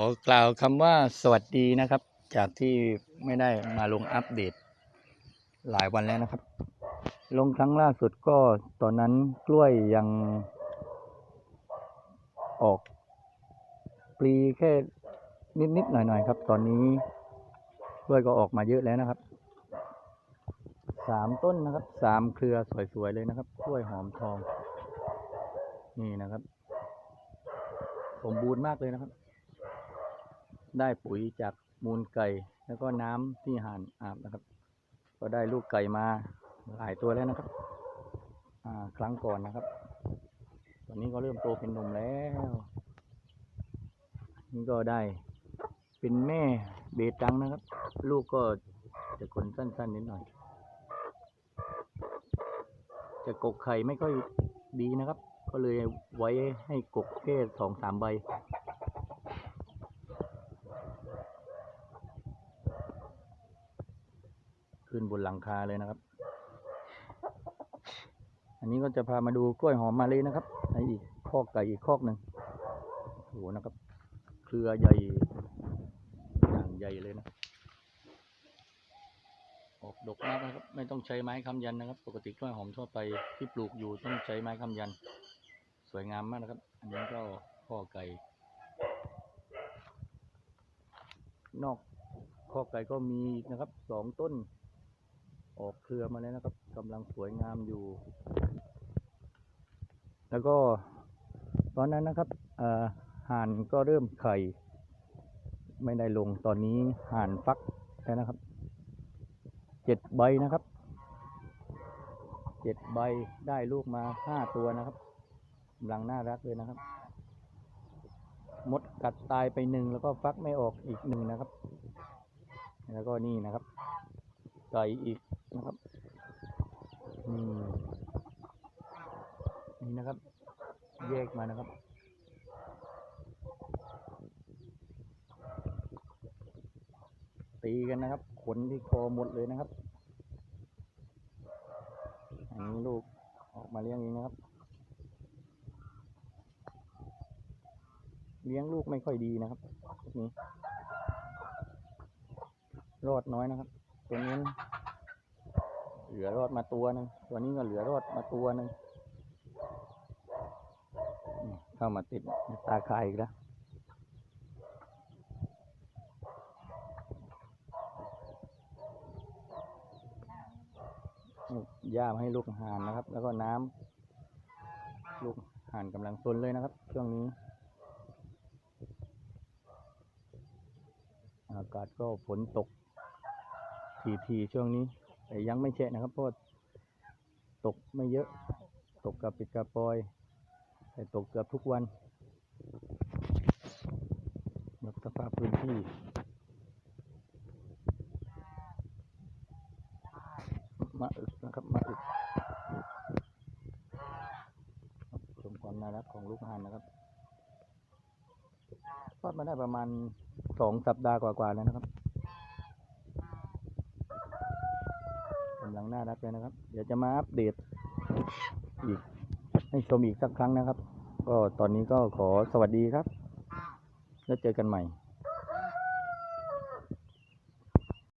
อกล่าวคำว่าสวัสดีนะครับ จากที่ไม่ได้มาลงอัปเดต หลายวันแล้วนะครับ ลงครั้งล่าสุดก็ตอนนั้นกล้วยยัง ออกปลีแค่นิดๆหน่อยๆครับ ตอนนี้กล้วยก็ออกมาเยอะแล้วนะครับสามต้นนะครับสามเครือสวยๆเลยนะครับกล้วยหอมทอง นี่นะครับ สมบูรณ์มากเลยนะครับ ได้ปุ๋ยจากมูลไก่ แล้วก็น้ำที่ห่านอาบนะครับ ก็ได้ลูกไก่มาหลายตัวแล้วนะครับ อ่า ครั้งก่อนนะครับ ตอนนี้ก็เริ่มโตเป็นหนุ่มแล้ว นี่ก็ได้เป็นแม่เบตังนะครับ ลูกก็จะขนสั้นๆนิดหน่อย จะกกไข่ไม่ค่อยดีนะครับ ก็เลยไว้ให้กกแค่สองสามใบ ขึ้นบนหลังคาเลยนะครับ อันนี้ก็จะพามาดูกล้วยหอมมาเลยนะครับในอีกคอกไก่อีกคอกหนึ่งโอ้โหนะครับ เครือใหญ่อย่างใหญ่เลยนะออกดกมากนะครับ ไม่ต้องใช้ไม้ค้ำยันนะครับ ปกติกล้วยหอมทั่วไปที่ปลูกอยู่ต้องใช้ไม้ค้ำยัน สวยงามมากนะครับ อันนี้ก็ข้อไก่ นอกข้อไก่ก็มีนะครับสองต้น ออกเครือมาแล้วนะครับกำลังสวยงามอยู่ แล้วก็ตอนนั้นนะครับห่านก็เริ่มไข่ ไม่ได้ลงตอนนี้ห่านฟักแล้วนะครับเจ็ดใบนะครับเจ็ดใบได้ลูกมาห้าตัวนะครับกำลังน่ารักเลยนะครับ มดกัดตายไปหนึ่งแล้วก็ฟักไม่ออกอีกหนึ่งนะครับ แล้วก็นี่นะครับไก่อีก นะครับนี่นี่นะครับ แยกมานะครับตีกันนะครับ ขนที่คอหมดเลยนะครับอันนี้ลูกออกมาเลี้ยงเองนะครับ เลี้ยงลูกไม่ค่อยดีนะครับนี่รอดน้อยนะครับตัวนี้น เหลือรอดมาตัวหนึ่งตัวนี้ก็เหลือรอดมาตัวหนึ่งเข้ามาติดตาคายอีกแล้วย่ามให้ลูกห่านนะครับ แล้วก็น้ำลูกห่านกำลังซนเลยนะครับ ช่วงนี้ อากาศก็ฝนตกทีๆช่วงนี้ แต่ยังไม่แฉะนะครับเพราะว่าตกไม่เยอะ ตกกระปิดกระปอย แต่ตกเกือบทุกวันแบบสภาพพื้นที่มาอึกนะครับมาอึกชมความน่ารักของลูกห่านนะครับทอดมาได้ประมาณสองสัปดาห์กว่าๆแล้วนะครับ กำลัง น่ารักเลยนะครับ เดี๋ยวจะมาอัปเดตอีกให้ชมอีกสักครั้งนะครับ ก็ตอนนี้ก็ขอสวัสดีครับ แล้วเจอกันใหม่